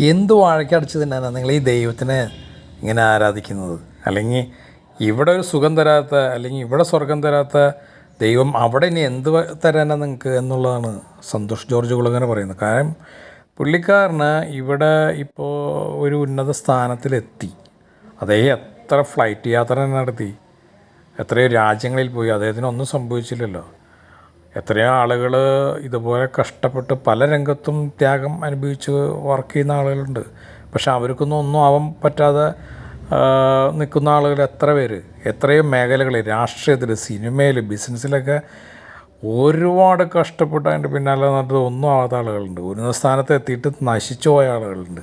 എന്ത് വാഴക്കടിച്ചു തന്നെയാണ് നിങ്ങൾ ഈ ദൈവത്തിനെ ഇങ്ങനെ ആരാധിക്കുന്നത്? അല്ലെങ്കിൽ ഇവിടെ ഒരു സുഖം തരാത്ത അല്ലെങ്കിൽ ഇവിടെ സ്വർഗം തരാത്ത ദൈവം അവിടെ ഇനി എന്ത് തരാനാണ് നിങ്ങൾക്ക് എന്നുള്ളതാണ് സന്തോഷ് ജോർജ് കുളങ്ങനെ പറയുന്നത്. കാരണം പുള്ളിക്കാരന് ഇവിടെ ഇപ്പോൾ ഒരു ഉന്നത സ്ഥാനത്തിലെത്തി. അതേ എത്ര ഫ്ലൈറ്റ് യാത്ര നടത്തി. എത്രയോ രാജ്യങ്ങളിൽ പോയി. അദ്ദേഹത്തിനൊന്നും സംഭവിച്ചില്ലല്ലോ. എത്രയോ ആളുകൾ ഇതുപോലെ കഷ്ടപ്പെട്ട് പല രംഗത്തും ത്യാഗം അനുഭവിച്ച് വർക്ക് ചെയ്യുന്ന ആളുകളുണ്ട്. പക്ഷെ അവർക്കൊന്നും ഒന്നും ആവാൻ പറ്റാതെ നിൽക്കുന്ന ആളുകൾ എത്ര പേര്? എത്രയോ മേഖലകളിൽ രാഷ്ട്രീയത്തിൽ സിനിമയിൽ ബിസിനസ്സിലൊക്കെ ഒരുപാട് കഷ്ടപ്പെട്ട് അതിന്റെ പിന്നാലെ നടന്നത് ഒന്നും ആവാത്ത ആളുകളുണ്ട്. ഉന്നത സ്ഥാനത്ത് എത്തിയിട്ട് നശിച്ചു പോയ ആളുകളുണ്ട്.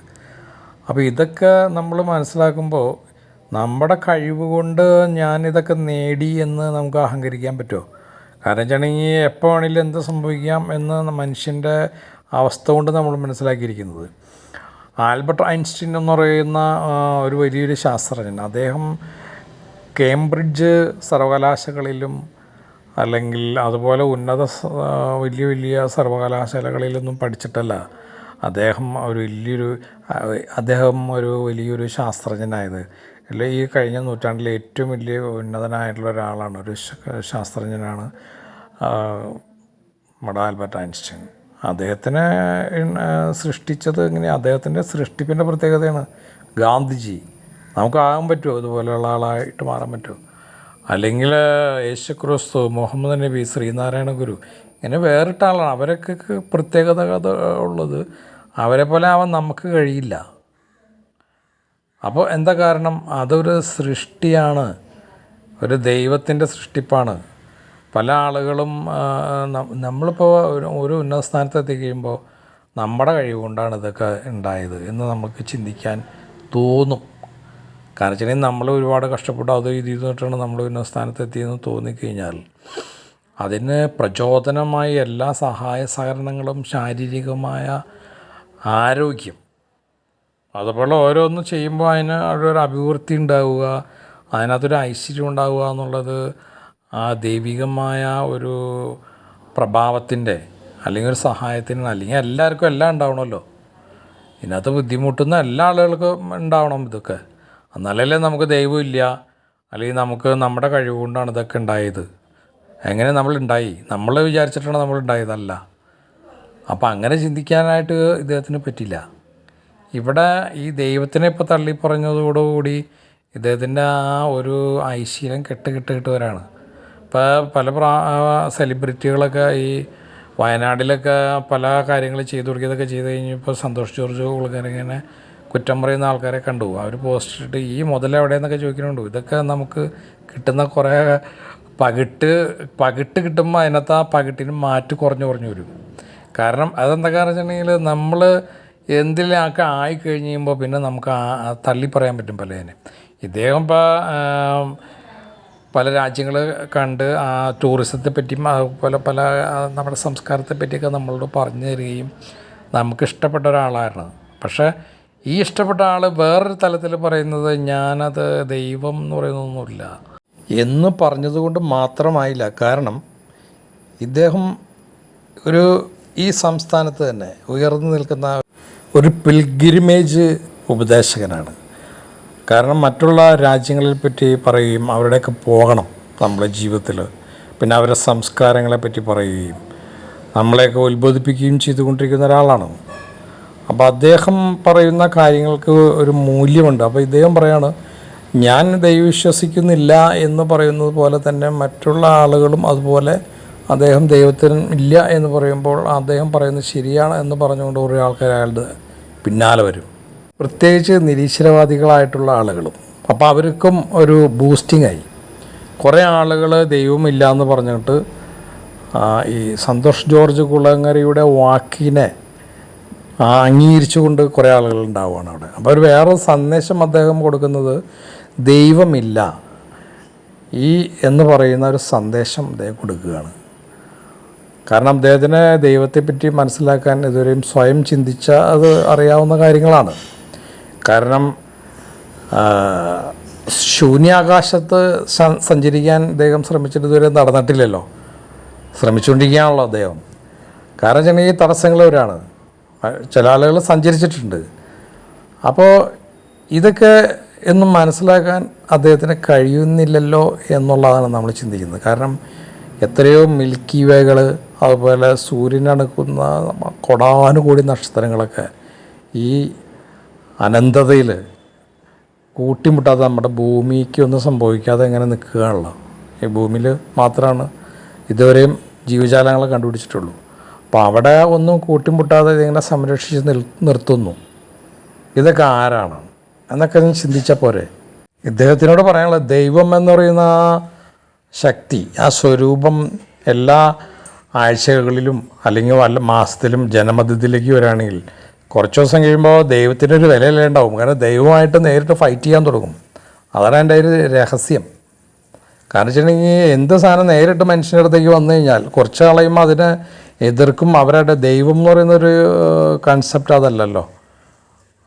അപ്പോൾ ഇതൊക്കെ നമ്മൾ മനസ്സിലാക്കുമ്പോൾ നമ്മുടെ കഴിവ് കൊണ്ട് ഞാനിതൊക്കെ നേടി എന്ന് നമുക്ക് അഹങ്കരിക്കാൻ പറ്റുമോ കാരണം വെച്ചാണെങ്കിൽ എപ്പോൾ വേണമെങ്കിലും എന്ത് സംഭവിക്കാം എന്ന് മനുഷ്യന്റെ അവസ്ഥ കൊണ്ട് നമ്മൾ മനസ്സിലാക്കിയിരിക്കുന്നത്. ആൽബർട്ട് ഐൻസ്റ്റീൻ എന്ന് പറയുന്ന ഒരു വലിയൊരു ശാസ്ത്രജ്ഞൻ. അദ്ദേഹം കേംബ്രിഡ്ജ് സർവകലാശാലകളിലും അല്ലെങ്കിൽ അതുപോലെ ഉന്നത വലിയ വലിയ സർവകലാശാലകളിലൊന്നും പഠിച്ചിട്ടല്ല. അദ്ദേഹം ഒരു വലിയൊരു അദ്ദേഹം ഒരു വലിയൊരു ശാസ്ത്രജ്ഞനായത്. അല്ലെ ഈ കഴിഞ്ഞ നൂറ്റാണ്ടിലെ ഏറ്റവും വലിയ ഉന്നതനായിട്ടുള്ള ഒരാളാണ് ഒരു ശാസ്ത്രജ്ഞനാണ് നമ്മുടെ ആൽബർട്ട് ഐൻസ്റ്റീൻ. അദ്ദേഹത്തിനെ സൃഷ്ടിച്ചത് ഇങ്ങനെ അദ്ദേഹത്തിന്റെ സൃഷ്ടിപ്പിന്റെ പ്രത്യേകതയാണ് ഗാന്ധിജി. നമുക്കാകാൻ പറ്റുമോ? ഇതുപോലെയുള്ള ആളായിട്ട് മാറാൻ പറ്റുമോ? അല്ലെങ്കിൽ യേശു ക്രിസ്തു മുഹമ്മദ് നബി ശ്രീനാരായണ ഗുരു ഇങ്ങനെ വേറിട്ട ആളാണ്. അവരൊക്കെ പ്രത്യേകത ഉള്ളത് അവരെ പോലെ ആവാൻ നമുക്ക് കഴിയില്ല. അപ്പോൾ എന്താ കാരണം? അതൊരു സൃഷ്ടിയാണ്. ഒരു ദൈവത്തിന്റെ സൃഷ്ടിപ്പാണ്. പല ആളുകളും നമ്മളിപ്പോൾ ഒരു ഉന്നത സ്ഥാനത്തെത്തിക്കഴിയുമ്പോൾ നമ്മുടെ കഴിവുകൊണ്ടാണ് ഇതൊക്കെ ഉണ്ടായത് എന്ന് നമുക്ക് ചിന്തിക്കാൻ തോന്നും. കാരണം വെച്ചാൽ നമ്മൾ ഒരുപാട് കഷ്ടപ്പെട്ടു അത് ഇത് ചെയ്തിട്ടാണ് നമ്മൾ ഉന്നത സ്ഥാനത്തെത്തിയെന്ന് തോന്നിക്കഴിഞ്ഞാൽ അതിന് പ്രചോദനമായി എല്ലാ സഹായ സഹകരണങ്ങളും ശാരീരികമായ ആരോഗ്യം അതുപോലെ ഓരോന്നും ചെയ്യുമ്പോൾ അതിന് ഒരു അഭിവൃദ്ധി ഉണ്ടാവുക അതിനകത്തൊരു ഐശ്വര്യം ഉണ്ടാവുക എന്നുള്ളത് ആ ദൈവികമായ ഒരു പ്രഭാവത്തിന്റെ അല്ലെങ്കിൽ ഒരു സഹായത്തിന് അല്ലെങ്കിൽ എല്ലാവർക്കും എല്ലാം ഉണ്ടാവണമല്ലോ. ഇതിനകത്ത് ബുദ്ധിമുട്ടുന്ന എല്ലാ ആളുകൾക്കും ഉണ്ടാവണം ഇതൊക്കെ. എന്നാലല്ലേ നമുക്ക് ദൈവമില്ല അല്ലെങ്കിൽ നമുക്ക് നമ്മുടെ കഴിവ് കൊണ്ടാണ് ഇതൊക്കെ ഉണ്ടായത്. എങ്ങനെ നമ്മൾ ഉണ്ടായി? നമ്മൾ വിചാരിച്ചിട്ടാണ് നമ്മൾ ഉണ്ടായതല്ല. അപ്പം അങ്ങനെ ചിന്തിക്കാനായിട്ട് ഇദ്ദേഹത്തിന് പറ്റില്ല. ഇവിടെ ഈ ദൈവത്തിനെ ഇപ്പോൾ തള്ളിപ്പറഞ്ഞതോടുകൂടി ഇദ്ദേഹത്തിന്റെ ആ ഒരു ഐശ്വര്യം കെട്ട് കെട്ട് വരാണ് ഇപ്പോൾ പല പ്രാ സെലിബ്രിറ്റികളൊക്കെ ഈ വയനാട്ടിലൊക്കെ പല കാര്യങ്ങൾ ചെയ്തു കൊടുക്കിയതൊക്കെ ചെയ്ത് കഴിഞ്ഞപ്പോൾ സന്തോഷ് ജോർജ് ഉൾക്കാരിങ്ങനെ കുറ്റം പറയുന്ന ആൾക്കാരെ കണ്ടു. അവർ പോസ്റ്റ് ഇട്ട് ഈ മുതൽ എവിടെയെന്നൊക്കെ ചോദിക്കുന്നുണ്ട്. ഇതൊക്കെ നമുക്ക് കിട്ടുന്ന കുറേ പകിട്ട് പകിട്ട് കിട്ടുമ്പോൾ അതിനകത്ത് ആ പകിട്ടിന് മാറ്റ് കുറഞ്ഞു കുറഞ്ഞു വരും. കാരണം അതെന്താ കാരണം വെച്ചിട്ടുണ്ടെങ്കിൽ നമ്മൾ എന്തിലൊക്കെ ആയി കഴിഞ്ഞ് കഴിയുമ്പോൾ പിന്നെ നമുക്ക് തള്ളി പറയാൻ പറ്റും പലതിനെ. ഇദ്ദേഹം ഇപ്പോൾ പല രാജ്യങ്ങൾ കണ്ട് ആ ടൂറിസത്തെ പറ്റിയും അതുപോലെ പല നമ്മുടെ സംസ്കാരത്തെ പറ്റിയൊക്കെ നമ്മളോട് പറഞ്ഞു തരികയും നമുക്ക് ഇഷ്ടപ്പെട്ട ഒരാളായിരുന്നു. പക്ഷേ ഈ ഇഷ്ടപ്പെട്ട ആൾ വേറൊരു തലത്തിൽ പറയുന്നത് ഞാനത് ദൈവം എന്ന് പറയുന്നൊന്നുമില്ല എന്ന് പറഞ്ഞതുകൊണ്ട് മാത്രമായില്ല. കാരണം ഇദ്ദേഹം ഒരു ഈ സംസ്ഥാനത്ത് തന്നെ ഉയർന്നു നിൽക്കുന്ന ഒരു പിൽഗ്രിമേജ് ഉപദേശകനാണ്. കാരണം മറ്റുള്ള രാജ്യങ്ങളെ പറ്റി പറയുകയും അവരുടെയൊക്കെ പോകണം നമ്മുടെ ജീവിതത്തിൽ പിന്നെ അവരുടെ സംസ്കാരങ്ങളെ പറ്റി പറയുകയും നമ്മളെയൊക്കെ ഉത്ബോധിപ്പിക്കുകയും ചെയ്തുകൊണ്ടിരിക്കുന്ന ഒരാളാണ്. അപ്പോൾ അദ്ദേഹം പറയുന്ന കാര്യങ്ങൾക്ക് ഒരു മൂല്യമുണ്ട്. അപ്പോൾ ഇദ്ദേഹം പറയാണ് ഞാൻ ദൈവവിശ്വസിക്കുന്നില്ല എന്ന് പറയുന്നത് പോലെ തന്നെ മറ്റുള്ള ആളുകളും അതുപോലെ അദ്ദേഹം ദൈവത്തിന് ഇല്ല എന്ന് പറയുമ്പോൾ അദ്ദേഹം പറയുന്നത് ശരിയാണ് എന്ന് പറഞ്ഞുകൊണ്ട് കുറേ ആൾക്കാർ അയാളുടെ പിന്നാലെ വരും. പ്രത്യേകിച്ച് നിരീശ്വരവാദികളായിട്ടുള്ള ആളുകളും. അപ്പോൾ അവർക്കും ഒരു ബൂസ്റ്റിങ്ങായി കുറേ ആളുകൾ ദൈവമില്ല എന്ന് പറഞ്ഞിട്ട് ഈ സന്തോഷ് ജോർജ് കുളങ്ങരയുടെ വാക്കിനെ അംഗീകരിച്ചുകൊണ്ട് കുറേ ആളുകൾ ഉണ്ടാവുകയാണ് അവിടെ. അപ്പോൾ ഒരു വേറെ സന്ദേശം അദ്ദേഹം കൊടുക്കുന്നത് ദൈവമില്ല ഈ എന്ന് പറയുന്ന ഒരു സന്ദേശം അദ്ദേഹം കൊടുക്കുകയാണ്. കാരണം അദ്ദേഹത്തിന് ദൈവത്തെപ്പറ്റി മനസ്സിലാക്കാൻ ഇതുവരെയും സ്വയം ചിന്തിച്ച അത് അറിയാവുന്ന കാര്യങ്ങളാണ്. കാരണം ശൂന്യാകാശത്ത് സഞ്ചരിക്കാൻ അദ്ദേഹം ശ്രമിച്ചിട്ട് ഇതുവരെ നടന്നിട്ടില്ലല്ലോ. ശ്രമിച്ചുകൊണ്ടിരിക്കുകയാണല്ലോ അദ്ദേഹം. കാരണം വെച്ചാൽ ഈ തടസ്സങ്ങളവരാണ് ചില ആളുകൾ സഞ്ചരിച്ചിട്ടുണ്ട്. അപ്പോൾ ഇതൊക്കെ എന്നും മനസ്സിലാക്കാൻ അദ്ദേഹത്തിന് കഴിയുന്നില്ലല്ലോ എന്നുള്ളതാണ് നമ്മൾ ചിന്തിക്കുന്നത്. കാരണം എത്രയോ മിൽക്കി വേകൾ അതുപോലെ സൂര്യനടക്കുന്ന കൊടാനുകൂടി നക്ഷത്രങ്ങളൊക്കെ ഈ അനന്തതയിൽ കൂട്ടിമുട്ടാതെ നമ്മുടെ ഭൂമിക്ക് ഒന്നും സംഭവിക്കാതെ എങ്ങനെ നിൽക്കുകയാണല്ലോ. ഈ ഭൂമിയിൽ മാത്രമാണ് ഇതുവരെയും ജീവജാലങ്ങളെ കണ്ടുപിടിച്ചിട്ടുള്ളൂ. അപ്പോൾ അവിടെ ഒന്നും കൂട്ടിമുട്ടാതെ ഇതിങ്ങനെ സംരക്ഷിച്ച് നിൽ നിർത്തുന്നു. ഇതൊക്കെ ആരാണ്? എന്നൊക്കെ ഞാൻ ചിന്തിച്ചാൽ പോരെ. ഇദ്ദേഹത്തിനോട് പറയാനുള്ളത് ദൈവം എന്ന് പറയുന്ന ആ ശക്തി ആ സ്വരൂപം എല്ലാ ആഴ്ചകളിലും അല്ലെങ്കിൽ വല്ല മാസത്തിലും ജനമധ്യത്തിലേക്ക് വരികയാണെങ്കിൽ കുറച്ച് ദിവസം കഴിയുമ്പോൾ ദൈവത്തിനൊരു വിലയല്ലേ ഉണ്ടാവും. കാരണം ദൈവമായിട്ട് നേരിട്ട് ഫൈറ്റ് ചെയ്യാൻ തുടങ്ങും. അതാണ് എന്റെ ഒരു രഹസ്യം. കാരണം വെച്ചിട്ടുണ്ടെങ്കിൽ എന്ത് സാധനം നേരിട്ട് മനുഷ്യന്റെ അടുത്തേക്ക് വന്നു കഴിഞ്ഞാൽ കുറച്ച് കളയുമ്പോൾ അതിനെ എതിർക്കും. അവരുടെ ദൈവം എന്ന് പറയുന്നൊരു കൺസെപ്റ്റ് അതല്ലല്ലോ.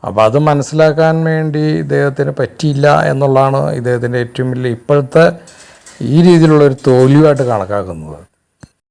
അപ്പോൾ അത് മനസ്സിലാക്കാൻ വേണ്ടി ഇദ്ദേഹത്തിന് പറ്റിയില്ല എന്നുള്ളതാണ് ഇദ്ദേഹത്തിന്റെ ഏറ്റവും വലിയ ഇപ്പോഴത്തെ ഈ രീതിയിലുള്ള ഒരു തോൽവിയായിട്ട് കണക്കാക്കുന്നത്.